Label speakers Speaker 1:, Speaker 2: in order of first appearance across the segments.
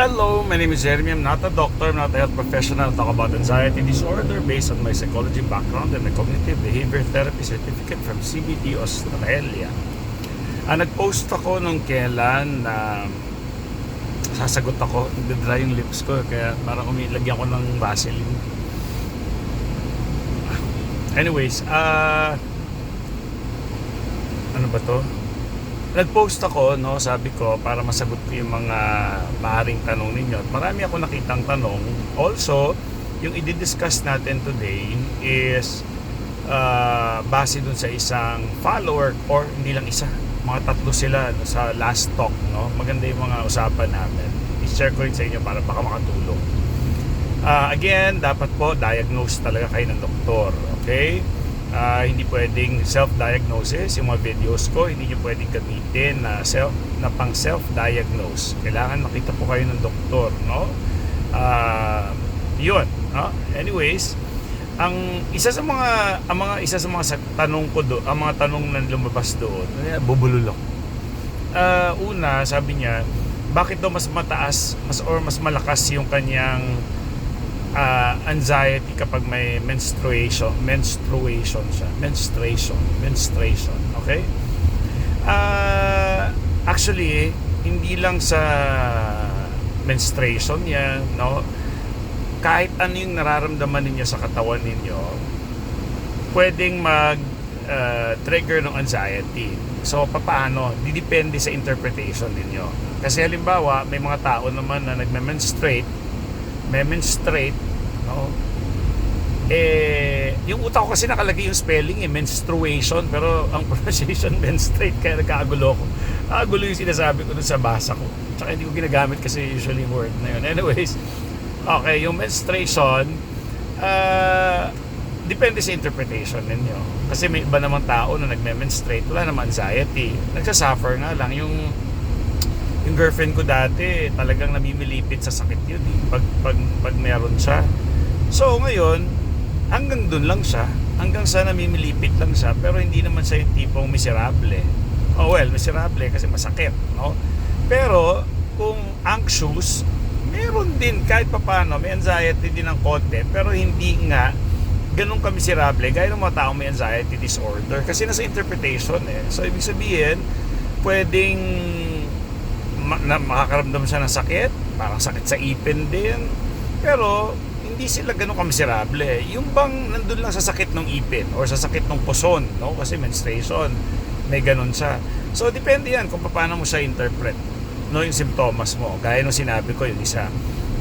Speaker 1: Hello, my name is Jeremy. I'm not a doctor, I'm not a health professional. I talk about anxiety disorder based on my psychology background and my cognitive behavior therapy certificate from CBT Australia. Ah, nag-post ako nung kailan na sasagot ako, nagdadry yung lips ko kaya parang umilagyan ko ng Vaseline. Anyways, ah ano ba to? Nag-post ako, no, sabi ko, para masagot ko yung mga maaaring tanong ninyo. At marami ako nakitang tanong. Also, yung i-discuss natin today is uh, base dun sa isang follower or hindi lang isa. Mga tatlo sila no, sa last talk. No? Maganda yung mga usapan namin. I-share ko rin sa inyo para baka makatulong. Uh, again, dapat po diagnose talaga kayo ng doktor. Okay? Uh, hindi pwedeng self-diagnosis. Yung mga videos ko hindi nyo pwedeng gamitin na self na pang self-diagnose. Kailangan makita po kayo ng doktor no? Uh, yun no? Anyways ang isa sa mga ang mga isa sa mga sa- tanong ko do ang mga tanong na lumabas doon eh, bubulol ako uh, una sabi niya bakit daw mas mataas mas or mas malakas yung kanyang uh, anxiety kapag may menstruation menstruation siya. Menstruation menstruation okay? Uh, actually hindi lang sa menstruation yan no? Kahit ano yung nararamdaman ninyo sa katawan ninyo pwedeng mag uh, trigger ng anxiety. So papaano? Didepende sa interpretation ninyo. Kasi halimbawa may mga tao naman na nagme-menstruate may menstruate no? Eh yung utak ko kasi nakalagay yung spelling eh menstruation pero ang pronunciation menstruate kaya nagkakagulo ko nakagulo yung sinasabi ko dun sa basa ko. Tsaka hindi ko ginagamit kasi usually yung word na yun. Anyways okay yung menstruation uh, depende sa interpretation ninyo. Kasi may iba namang tao na nagme-menstruate wala naman anxiety. Nagsasuffer nga lang. Yung yung girlfriend ko dati talagang namimilipit sa sakit yun eh, pag, pag, pag meron siya. So ngayon hanggang dun lang siya. Hanggang sa namimilipit lang siya pero hindi naman siya yung tipong miserable. Oh well miserable kasi masakit no? Pero kung anxious meron din kahit papano may anxiety din ng konti pero hindi nga ganun ka miserable gaya ng mga tao may anxiety disorder. Kasi nasa interpretation eh. So ibig sabihin pwedeng ma- na makakaramdam siya ng sakit, parang sakit sa ipin din. Pero hindi sila ganun kamiserable. Yung bang nandun lang sa sakit ng ipin or sa sakit ng puson, no? Kasi menstruation, may ganun siya. So depende yan kung paano mo siya interpret. No, yung symptoms mo. Gaya nung sinabi ko yung isa.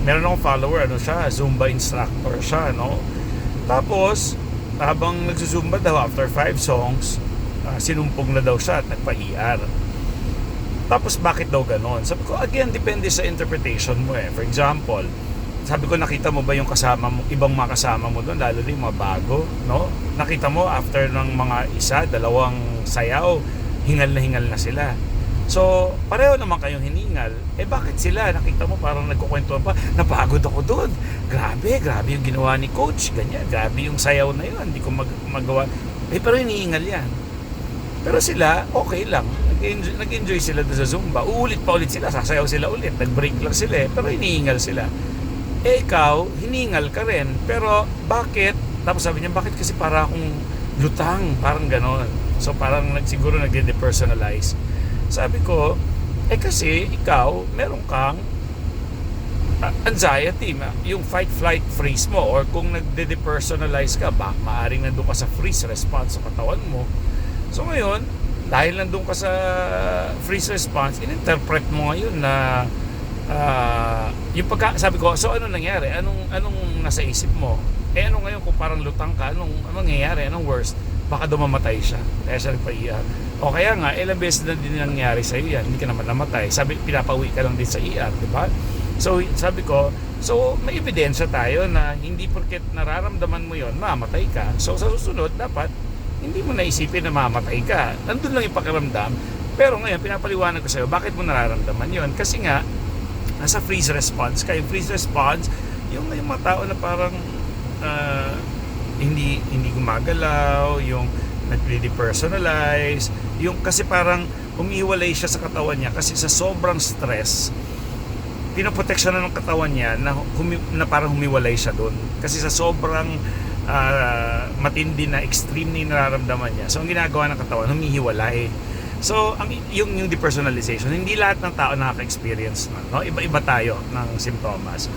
Speaker 1: Meron akong follower, ano siya, Zumba instructor siya, no? Tapos, habang nagsusumba daw after five songs, ah, sinumpong na daw siya at nagpa-ER. Tapos bakit daw ganon? Sabi ko, again, depende sa interpretation mo eh. For example, sabi ko, nakita mo ba yung kasama mo, ibang mga kasama mo doon, lalo na yung mga bago, no? Nakita mo, after ng mga isa, dalawang sayaw, hingal na hingal na sila. So, pareho naman kayong hiningal. Eh, bakit sila? Nakita mo, parang nagkukwentuhan pa, napagod ako doon. Grabe, grabe yung ginawa ni coach. Ganyan, grabe yung sayaw na yun. Hindi ko mag- magawa. Eh, pero hinihingal yan. Pero sila, okay lang. Nag-enjoy, nag-enjoy sila doon sa Zumba. Uulit pa ulit sila, sasayaw sila ulit. Nag-break lang sila eh. Pero hinihingal sila. Eh ikaw, hiningal ka rin. Pero bakit? Tapos sabi niya, bakit kasi para akong lutang? Parang ganon. So parang siguro nag-depersonalize. Sabi ko, eh kasi ikaw, meron kang uh, anxiety, yung fight, flight, freeze mo or kung nagde-depersonalize ka, ba, maaring nandun ka sa freeze response sa katawan mo. So ngayon, dahil nandun ka sa freeze response, in-interpret mo ngayon na ah, yung pagka, sabi ko, so ano nangyari? Anong, anong nasa isip mo? Eh ano ngayon kung parang lutang ka, anong, anong nangyayari? Anong worst? Baka dumamatay siya. Kaya siya nagpa-ER. O kaya nga, ilang beses na din nangyari sa iyo yan. Hindi ka naman namatay. Sabi, pinapauwi ka lang din sa ER, di ba? So, sabi ko, so may ebidensya tayo na hindi porket nararamdaman mo yon mamatay ka. So, sa susunod, dapat hindi mo naisipin na mamatay ka. Nandun lang yung pakiramdam. Pero ngayon, pinapaliwanag ko sa'yo, bakit mo nararamdaman yon Kasi nga, nasa freeze response ka. Yung freeze response, yung may mga tao na parang ah, hindi hindi gumagalaw, yung nagre-depersonalize, yung kasi parang umiwalay siya sa katawan niya kasi sa sobrang stress, pinoproteksyon ng katawan niya na, humi, na parang humiwalay siya doon. Kasi sa sobrang ah, matindi na extreme na nararamdaman niya. So, ang ginagawa ng katawan, humihiwalay. So, ang, yung, yung depersonalization, hindi lahat ng tao nakaka-experience nun, no? Iba-iba tayo ng simptomas.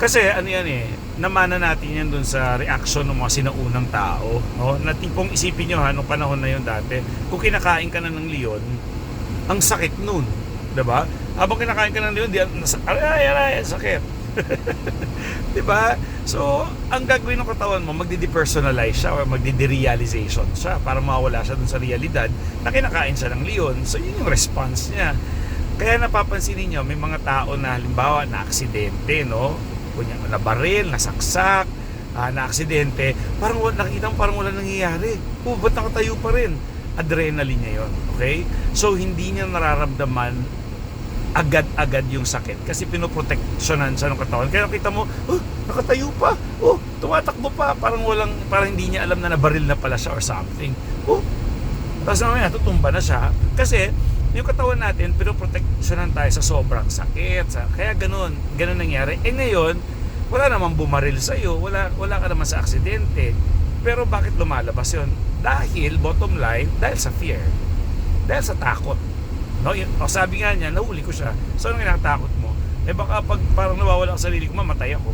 Speaker 1: Kasi ano yan eh, namana natin yan dun sa reaction ng mga sinaunang tao. No? Na tipong isipin nyo ha, nung panahon na yun dati, kung kinakain ka na ng leon, ang sakit nun. 'di ba? Habang kinakain ka ng leon, di, nasa, aray, aray, sakit. 'Di ba? So, ang gagawin ng katawan mo, magdi-depersonalize siya or magdi-derealization siya para mawala siya dun sa realidad na kinakain siya ng leon. So, yun yung response niya. Kaya napapansin niyo may mga tao na halimbawa na aksidente, no? Kunya na baril, nasaksak, ah, na aksidente, parang nakita parang wala nangyayari. Oh, ba't nakatayo pa rin? Adrenaline niya yon, okay? So hindi niya nararamdaman agad-agad yung sakit kasi pinoproteksyonan siya ng katawan. Kaya nakita mo, oh, nakatayo pa. Oh, tumatakbo pa. Parang walang, parang hindi niya alam na nabaril na pala siya or something. Oh, tapos naman tutumba na siya. Kasi, yung katawan natin, pinoproteksyonan tayo sa sobrang sakit. Sa, kaya ganun, ganun nangyari. Eh ngayon, wala namang bumaril sa'yo. Wala, wala ka naman sa aksidente. Pero bakit lumalabas yon? Dahil, bottom line, dahil sa fear. Dahil sa takot. No, o sabi nga niya, nahuli ko siya. So, anong inatakot mo? Eh baka pag parang nawawala ang sarili ko, mamatay ako.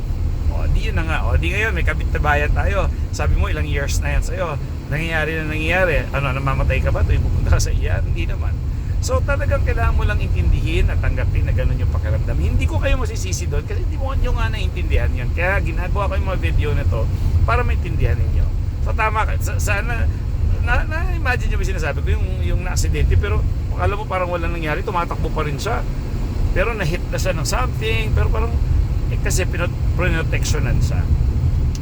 Speaker 1: O, di yun na nga. O, di ngayon, may kabit na bayan tayo. Sabi mo, ilang years na yan sa'yo. Nangyayari na nangyayari. Ano, namamatay ka ba? Ito pupunta ka sa iyan? Hindi naman. So, talagang kailangan mo lang intindihin at tanggapin na ganun yung pakiramdam. Hindi ko kayo masisisi doon kasi hindi mo nyo nga naintindihan yun. Kaya ginagawa ko yung mga video na to para maintindihan ninyo. So, tama Sana, na, na-imagine nyo ba sinasabi ko, yung, yung na-aksidente, pero alam mo parang walang nangyari, tumatakbo pa rin siya. Pero na-hit na siya ng something, pero parang, eh, kasi pinot- protectionan siya.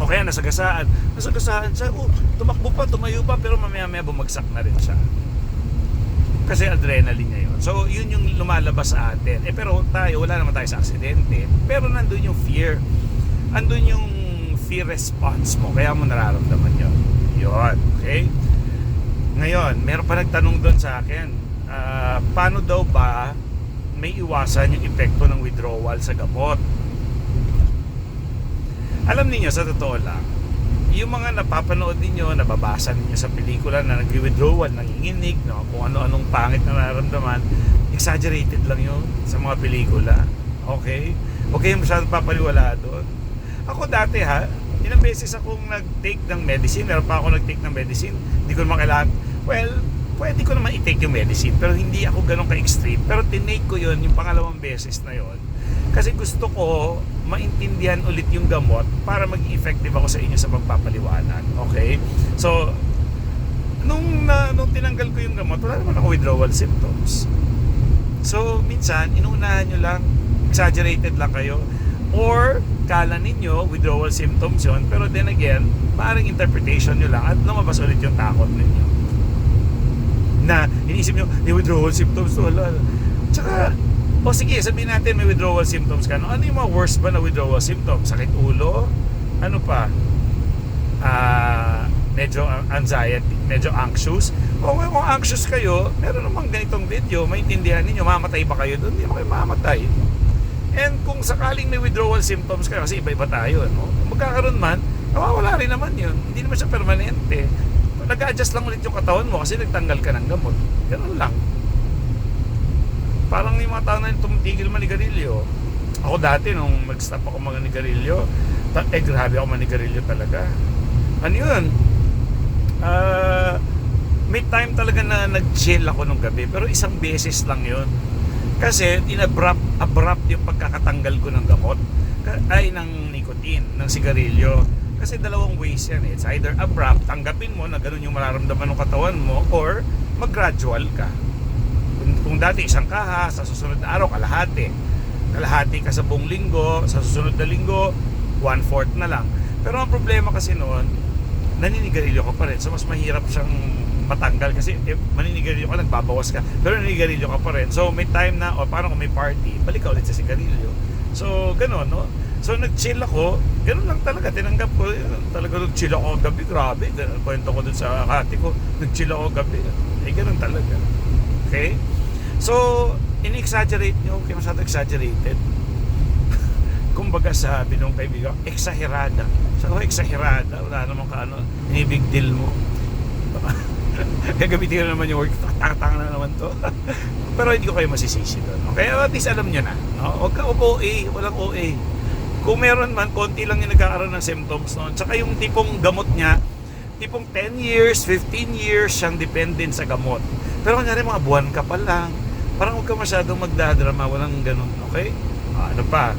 Speaker 1: O kaya nasagasaan. Nasagasaan siya, oh, tumakbo pa, tumayo pa, pero mamaya-maya bumagsak na rin siya. Kasi adrenaline niya yun. So, yun yung lumalabas sa atin. Eh, pero tayo, wala naman tayo sa aksidente. Pero nandun yung fear. Andun yung fear response mo. Kaya mo nararamdaman yun. Yun. Okay? Ngayon, meron pa nagtanong doon sa akin, ah, paano daw ba may iwasan yung epekto ng withdrawal sa gamot? Alam niyo sa totoo lang, yung mga napapanood ninyo, nababasa ninyo sa pelikula na nag-withdrawal, nanginginig, no? kung ano-anong pangit na nararamdaman, exaggerated lang yun sa mga pelikula. Okay? Huwag kayong masyadong papaliwala doon. Ako dati ha, ilang beses akong nag-take ng medicine, meron pa ako nag-take ng medicine, hindi ko naman kailangan, well, pwede ko naman i-take yung medicine, pero hindi ako ganun ka-extreme. Pero tinake ko yun, yung pangalawang beses na yun, kasi gusto ko maintindihan ulit yung gamot para maging effective ako sa inyo sa pagpapaliwanag. Okay? So, nung, na, nung tinanggal ko yung gamot, wala naman ako withdrawal symptoms. So, minsan, inuunahan nyo lang, exaggerated lang kayo, or kala ninyo withdrawal symptoms yon pero then again, maaaring interpretation nyo lang at lumabas ulit yung takot ninyo. Na, inisip nyo, may withdrawal symptoms, wala. Tsaka, o sige, sabihin natin may withdrawal symptoms ka. No? Ano yung mga worst ba na withdrawal symptoms? Sakit ulo? Ano pa? Ah, medyo anxiety, medyo anxious. Kung, kung anxious kayo, meron namang ganitong video, maintindihan ninyo, mamatay ba kayo doon? Hindi mo kayo mamatay. And kung sakaling may withdrawal symptoms kayo, kasi iba-iba tayo, no? magkakaroon man, nawawala rin naman yun. Hindi naman siya permanente. Nag-adjust lang ulit yung katawan mo kasi nagtanggal ka ng gamot. Ganun lang. Parang yung mga tao na tumitigil manigarilyo. Ako dati nung mag-stop ako mga nigarilyo, eh grabe ako manigarilyo talaga. Ano yun? Ah, may time talaga na nag-chill ako nung gabi, pero isang beses lang yun. Kasi inabrupt abrupt yung pagkakatanggal ko ng gamot ay ng nicotine, ng sigarilyo. Kasi dalawang ways yan eh. It's either abrupt, tanggapin mo na ganun yung mararamdaman ng katawan mo or mag-gradual ka. Kung, dati isang kaha, sa susunod na araw, kalahati. Kalahati ka sa buong linggo, sa susunod na linggo, one-fourth na lang. Pero ang problema kasi noon, naninigarilyo ka pa rin. So mas mahirap siyang matanggal kasi eh, maninigarilyo ka, nagbabawas ka. Pero naninigarilyo ka pa rin. So may time na, o parang kung may party, balik ka ulit sa sigarilyo. So ganun, no? So nag-chill ako, ganun lang talaga, tinanggap ko, yun, talaga nag-chill ako gabi, grabe, kwento ko dun sa kati ko, nag-chill ako gabi, eh ganun talaga. Okay? So, in-exaggerate nyo, kaya masyado exaggerated. kumbaga sabi nung kaibigan, exagerada. Sabi ko, exagerada. Wala namang ka ano, big deal mo. Gagamitin ko naman yung word, takatanga na naman to. Pero hindi ko kayo masisisi doon. Okay, at least alam nyo na. No? Huwag ka OA, walang OA. Kung meron man, konti lang yung nagkakaroon ng symptoms noon. Tsaka yung tipong gamot niya, tipong 10 years, 15 years siyang dependent sa gamot. Pero kunyari mga buwan ka pa lang, parang huwag ka masyadong magdadrama, walang ganun. Okay? Ah, ano pa?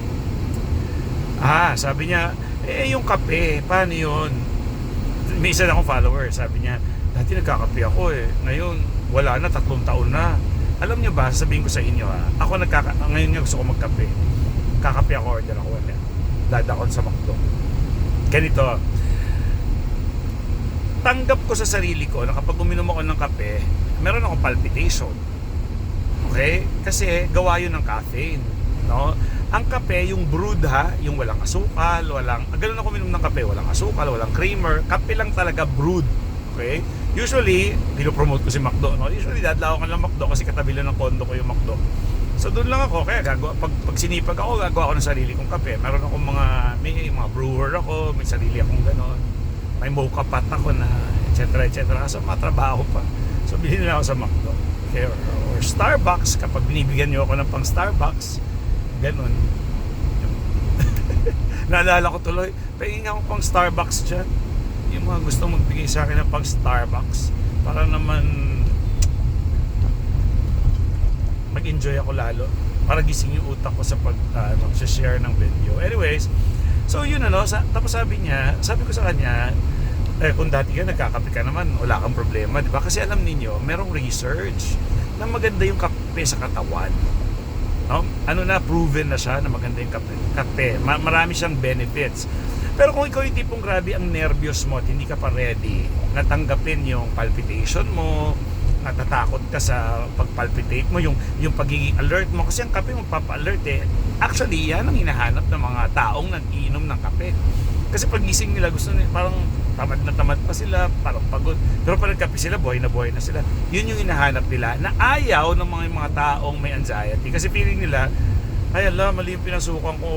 Speaker 1: Ah, sabi niya, eh yung kape, paano yun? May isa akong follower, sabi niya, dati nagkakape ako eh. Ngayon, wala na, tatlong taon na. Alam niyo ba, sabihin ko sa inyo ha, ako nagkaka, ngayon nga gusto ko magkape. Kakape ako, order ako wala. Dadakon sa McDo. Ganito, tanggap ko sa sarili ko na kapag uminom ako ng kape, meron akong palpitation. Okay? Kasi gawa yun ng caffeine. No? Ang kape, yung brewed ha, yung walang asukal, walang, ah, ganun ako uminom ng kape, walang asukal, walang creamer, kape lang talaga brewed. Okay? Usually, pinopromote ko si McDo. No? Usually, dadlaw ko ng McDo kasi katabi lang ng kondo ko yung McDo. So doon lang ako, kaya gagawa, pag, pag sinipag ako, gagawa ako ng sarili kong kape. Meron akong mga, may mga brewer ako, may sarili akong ganon. May mocha pot ako na, etc. etc. So matrabaho pa. So bilhin na ako sa McDo. Okay, or, or Starbucks, kapag binibigyan niyo ako ng pang Starbucks, ganon. Naalala ko tuloy, pahingin ako pang Starbucks dyan. Yung mga gusto magbigay sa akin ng pang Starbucks, para naman mag-enjoy ako lalo para gising yung utak ko sa pag uh, share ng video. Anyways, so yun ano, sa, tapos sabi niya, sabi ko sa kanya, eh, kung dati ka nagkakape ka naman, wala kang problema, di ba? Kasi alam ninyo, merong research na maganda yung kape sa katawan. No? Ano na, proven na siya na maganda yung kape. kape. Ma- marami siyang benefits. Pero kung ikaw yung tipong grabe ang nervyos mo at hindi ka pa ready, natanggapin yung palpitation mo, natatakot ka sa pagpalpitate mo, yung, yung pagiging alert mo. Kasi ang kape magpapa-alert eh. Actually, yan ang hinahanap ng mga taong nag-iinom ng kape. Kasi pag gising nila, gusto nila, parang tamad na tamad pa sila, parang pagod. Pero pag nagkape sila, buhay na buhay na sila. Yun yung hinahanap nila na ayaw ng mga, mga taong may anxiety. Kasi feeling nila, ay ala, mali yung pinasukan ko.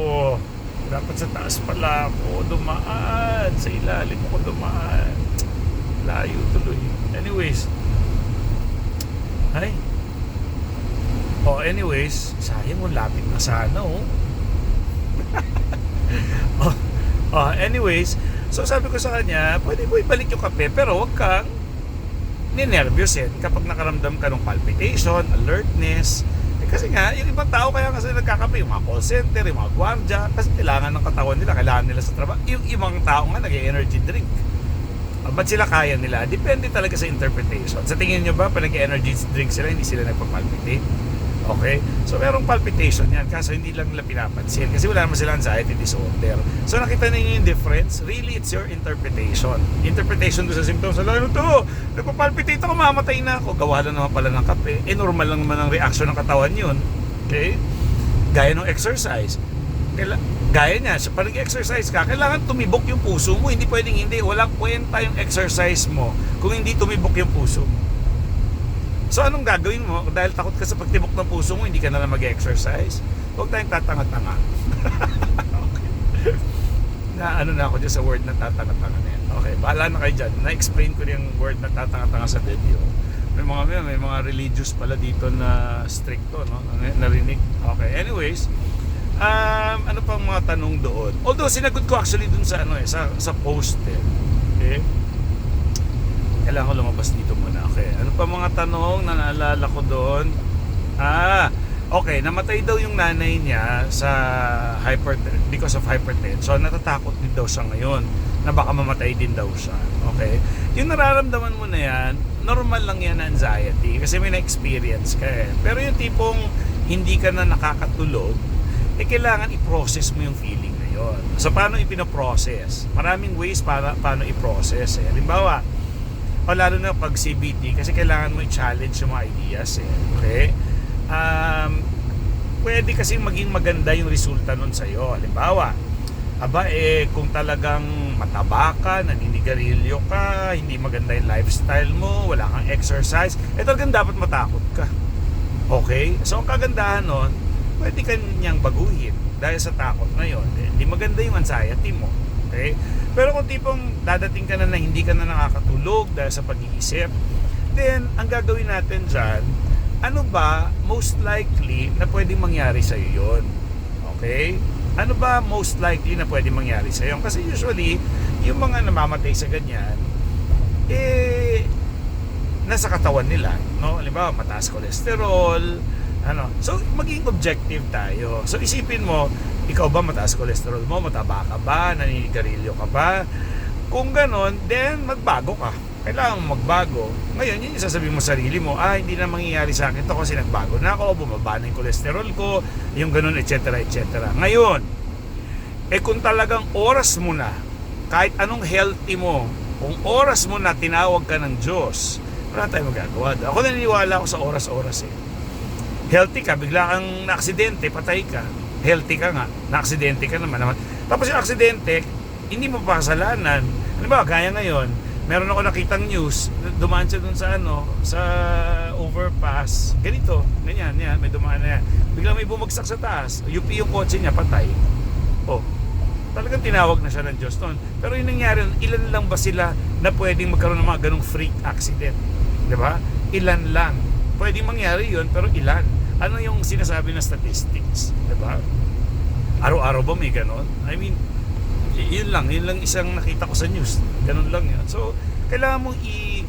Speaker 1: Dapat sa taas pala ako dumaan. Sa ilalim ako dumaan. Layo tuloy. Anyways, ay. Oh, anyways, sayang mo lapit na sana oh. oh. Oh, anyways, so sabi ko sa kanya, pwede mo ibalik yung kape pero wag kang ninervyusin kapag nakaramdam ka ng palpitation, alertness. Eh, kasi nga, yung ibang tao kaya kasi nagkakape, yung mga call center, yung mga gwardiya, kasi kailangan ng katawan nila, kailangan nila sa trabaho. Yung ibang tao nga nag-energy drink. Uh, ba't sila kaya nila? Depende talaga sa interpretation. Sa tingin nyo ba, pag nag-energy drink sila, hindi sila nagpapalpitate? Okay? So, merong palpitation yan. Kaso hindi lang nila pinapansin. Kasi wala naman sila anxiety disorder. So, nakita ninyo yung difference? Really, it's your interpretation. Interpretation doon sa symptoms. Alam ano to? Nagpapalpitate ako, mamatay na ako. Gawa lang naman pala ng kape. Eh, normal lang naman ang reaction ng katawan yun. Okay? Gaya ng exercise. Gaya niya, sa pag exercise ka, kailangan tumibok yung puso mo. Hindi pwedeng hindi. Walang kwenta yung exercise mo kung hindi tumibok yung puso mo. So anong gagawin mo? Dahil takot ka sa pagtibok ng puso mo, hindi ka na lang mag-exercise. Huwag tayong tatanga-tanga. okay. Na ano na ako dyan sa word na tatanga-tanga na yan. Okay, bahala na kayo dyan. Na-explain ko yung word na tatanga-tanga sa video. May mga may mga religious pala dito na stricto, no? Narinig. Okay, anyways, um, ano pang mga tanong doon? Although sinagot ko actually dun sa ano eh, sa, sa post eh. Okay? Kailangan ko lumabas dito muna. Okay, ano pa mga tanong na naalala ko doon? Ah, okay, namatay daw yung nanay niya sa hyper because of hypertension. Natatakot din daw siya ngayon na baka mamatay din daw siya. Okay? Yung nararamdaman mo na yan, normal lang yan anxiety kasi may na-experience ka eh. Pero yung tipong hindi ka na nakakatulog, eh kailangan i-process mo yung feeling na yon. So paano ipinoprocess? Maraming ways para paano i-process eh. Halimbawa, o lalo na pag CBT kasi kailangan mo i-challenge yung mga ideas eh. Okay? Um, pwede kasi maging maganda yung resulta nun sa'yo. Halimbawa, aba eh kung talagang mataba ka, naninigarilyo ka, hindi maganda yung lifestyle mo, wala kang exercise, eh talagang dapat matakot ka. Okay? So ang kagandahan nun, pwede ka niyang baguhin dahil sa takot na yon. Eh, maganda yung anxiety mo. Okay? Pero kung tipong dadating ka na na hindi ka na nakakatulog dahil sa pag-iisip, then ang gagawin natin dyan, ano ba most likely na pwedeng mangyari sa'yo yun? Okay? Ano ba most likely na pwedeng mangyari sa'yo? Kasi usually, yung mga namamatay sa ganyan, eh, nasa katawan nila. No? Halimbawa, mataas cholesterol, ano. So, maging objective tayo. So, isipin mo, ikaw ba mataas cholesterol mo? Mataba ka ba? Naninigarilyo ka ba? Kung ganon, then magbago ka. Kailangan magbago. Ngayon, yun yung sasabihin mo sa sarili mo, ah, hindi na mangyayari sa akin to kasi nagbago na ako, bumaba na yung cholesterol ko, yung ganon, etc. etc. Ngayon, eh kung talagang oras mo na, kahit anong healthy mo, kung oras mo na tinawag ka ng Diyos, wala tayong magagawa. Ako naniniwala ako sa oras-oras eh. Healthy ka, bigla kang na-aksidente, patay ka. Healthy ka nga, na-aksidente ka naman. naman. Tapos yung aksidente, hindi mo pa. Ano ba, gaya ngayon, meron ako nakitang news, dumaan siya dun sa ano, sa overpass. Ganito, ganyan, yan, may dumaan na yan. Biglang may bumagsak sa taas, UP yung kotse niya, patay. Oh, talagang tinawag na siya ng Diyos noon. Pero yung nangyari, ilan lang ba sila na pwedeng magkaroon ng mga ganong freak accident? Di ba? Ilan lang. Pwedeng mangyari yun, pero ilan? Ano yung sinasabi ng statistics? Di ba? Araw-araw ba may ganon? I mean, yun lang. Yun lang isang nakita ko sa news. Ganon lang yun. So, kailangan mong i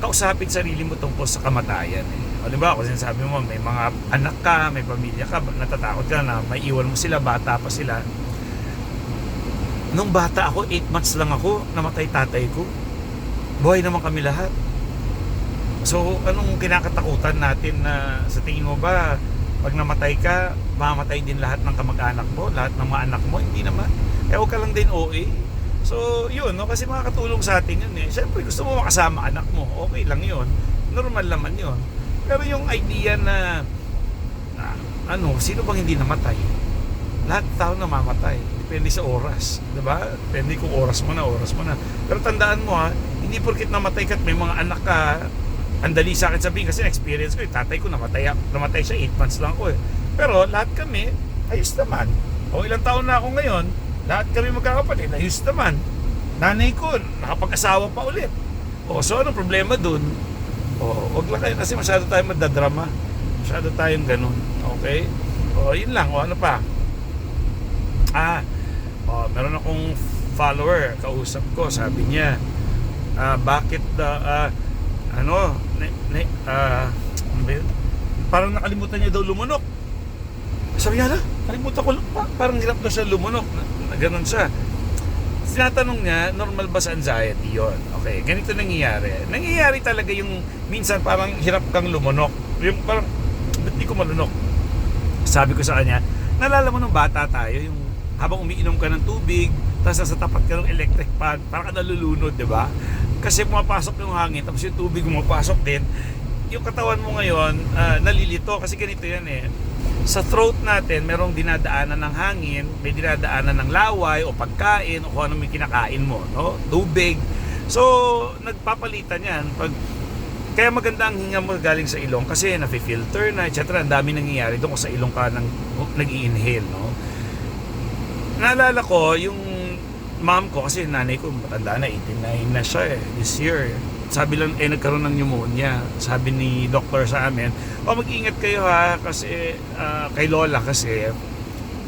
Speaker 1: kausapin sarili mo tungkol sa kamatayan. Eh. Halimbawa, kung sinasabi mo, may mga anak ka, may pamilya ka, natatakot ka na may iwan mo sila, bata pa sila. Nung bata ako, 8 months lang ako, namatay tatay ko. Buhay naman kami lahat. So, anong kinakatakutan natin na sa tingin mo ba, pag namatay ka, mamatay din lahat ng kamag-anak mo, lahat ng mga anak mo? Hindi naman. Eh, huwag ka lang din OA. So, yun, no? kasi makakatulong sa atin yun eh. Siyempre, gusto mo makasama anak mo, okay lang yun. Normal naman yun. Pero yung idea na, na ano, sino bang hindi namatay? Lahat tao namamatay. Depende sa oras. ba? Depende kung oras mo na, oras mo na. Pero tandaan mo ha, hindi porkit namatay ka at may mga anak ka, ang dali sa akin sabihin kasi experience ko, eh, tatay ko namatay, namatay siya 8 months lang ko eh. Pero lahat kami, ayos naman. O ilang taon na ako ngayon, lahat kami magkakapatid, ayos naman. Nanay ko, nakapag-asawa pa ulit. O, so anong problema dun? O, wag lang kayo kasi masyado tayong madadrama. Masyado tayong ganun. Okay? O, yun lang. O, ano pa? Ah, o, meron akong follower, kausap ko, sabi niya, ah, bakit, ah, ah, ano, ne, ne, ah, ano ba yun? Parang nakalimutan niya daw lumunok. Sabi niya, "Hala, kalimutan ko, pa- parang hirap na siya lumunok. Na, na, ganun siya. Tinatanong niya, normal ba sa anxiety yon? Okay, ganito nangyayari. Nangyayari talaga yung minsan parang hirap kang lumunok. Yung parang, ba't di ko malunok? Sabi ko sa kanya, nalala mo nung bata tayo, yung habang umiinom ka ng tubig, tapos nasa tapat ka ng electric pan, parang ka nalulunod, di ba? Kasi pumapasok yung hangin, tapos yung tubig pumapasok din. Yung katawan mo ngayon, ah, nalilito kasi ganito yan eh. Sa throat natin, merong dinadaanan ng hangin, may dinadaanan ng laway o pagkain o kung ano may kinakain mo, no? Tubig. So, nagpapalitan yan. Pag, kaya maganda ang hinga mo galing sa ilong kasi nafi-filter na, etc. Ang dami nangyayari doon kung sa ilong ka nang, nag-i-inhale, no? Naalala ko, yung mom ko, kasi nanay ko matanda na, 89 na siya eh, this year. Sabi lang, eh, nagkaroon ng pneumonia. Sabi ni doctor sa amin, oh, mag-ingat kayo ha, kasi, ah, kay Lola kasi,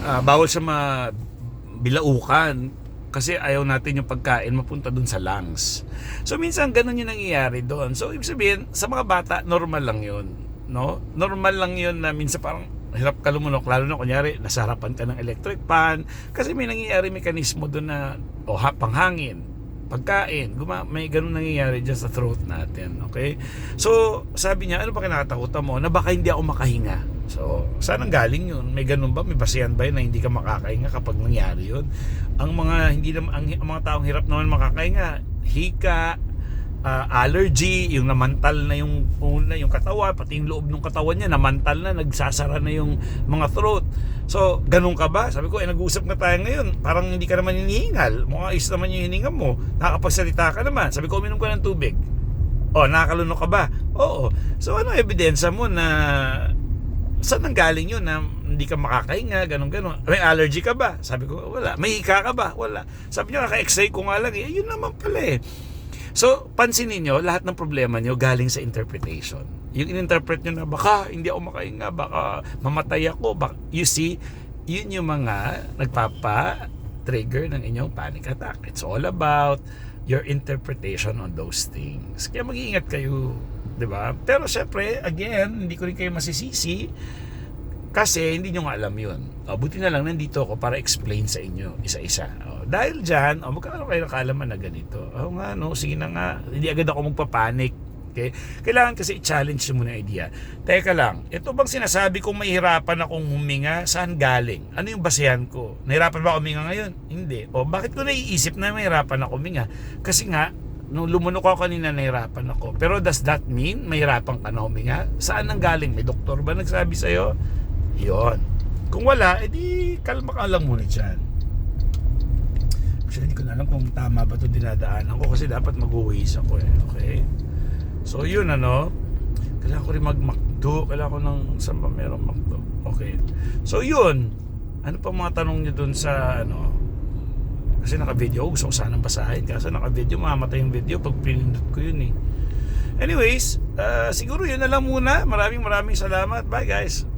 Speaker 1: ah, bawal siya mabilaukan kasi ayaw natin yung pagkain mapunta dun sa lungs. So minsan ganun yung nangyayari doon. So ibig sabihin, sa mga bata, normal lang yun. No? Normal lang yun na minsan parang hirap ka lumunok lalo na kunyari nasa harapan ka ng electric pan kasi may nangyayari mekanismo doon na o ha, panghangin pagkain guma, may ganun nangyayari dyan sa throat natin okay? So sabi niya ano ba kinakatakutan mo? Na baka hindi ako makahinga. So saan ang galing yun. May ganun ba? May basihan ba yun na hindi ka makakahinga kapag nangyari yun? Ang mga hindi naman ang, ang mga taong hirap naman makakahinga hika ah, allergy, yung namantal na yung una, yung katawan, pati yung loob ng katawan niya, namantal na, nagsasara na yung mga throat. So, ganun ka ba? Sabi ko, eh, nag-uusap na tayo ngayon. Parang hindi ka naman hinihingal. Mukhang ayos naman yung hininga mo. Nakakapagsalita ka naman. Sabi ko, uminom ka ng tubig. O, nakakalunok ka ba? Oo. So, ano ebidensya mo na saan nang galing yun na hindi ka makakahinga, ganun ganon May allergy ka ba? Sabi ko, wala. May hika ka ba? Wala. Sabi niya, naka-x-ray ko nga lang eh. Yun naman pala eh. So, pansinin nyo, lahat ng problema nyo galing sa interpretation. Yung in-interpret nyo na baka hindi ako makahinga, baka mamatay ako, baka, you see, yun yung mga nagpapa-trigger ng inyong panic attack. It's all about your interpretation on those things. Kaya mag-iingat kayo, 'di ba? Pero syempre, again, hindi ko rin kayo masisisi kasi hindi nyo nga alam yun. O, buti na lang nandito ako para explain sa inyo isa-isa. O, dahil dyan, o, magkakaroon kayo ng kaalaman na ganito. O nga, no, sige na nga. Hindi agad ako magpapanik. Okay? Kailangan kasi i-challenge mo na idea. Teka lang, ito bang sinasabi kong mahirapan akong huminga? Saan galing? Ano yung basehan ko? Nahirapan ba ako huminga ngayon? Hindi. O bakit ko naiisip na mahirapan ako huminga? Kasi nga, nung lumunok ako kanina nahirapan ako. Pero does that mean mahirapan ka na huminga? Saan nang galing? May doktor ba nagsabi sa'yo? Yon. Kung wala, edi kalma ka lang muna dyan. Actually, hindi ko na alam kung tama ba ito dinadaanan ko kasi dapat mag-uways ako eh. Okay? So, yun ano. Kailangan ko rin mag-McDo. Kailangan ko ng saan ba meron McDo. Okay. So, yun. Ano pa mga tanong nyo dun sa ano? Kasi naka-video. Gusto ko sanang basahin. Kaso naka-video, mamamatay yung video pag pinindot ko yun eh. Anyways, uh, siguro yun na lang muna. Maraming maraming salamat. Bye guys.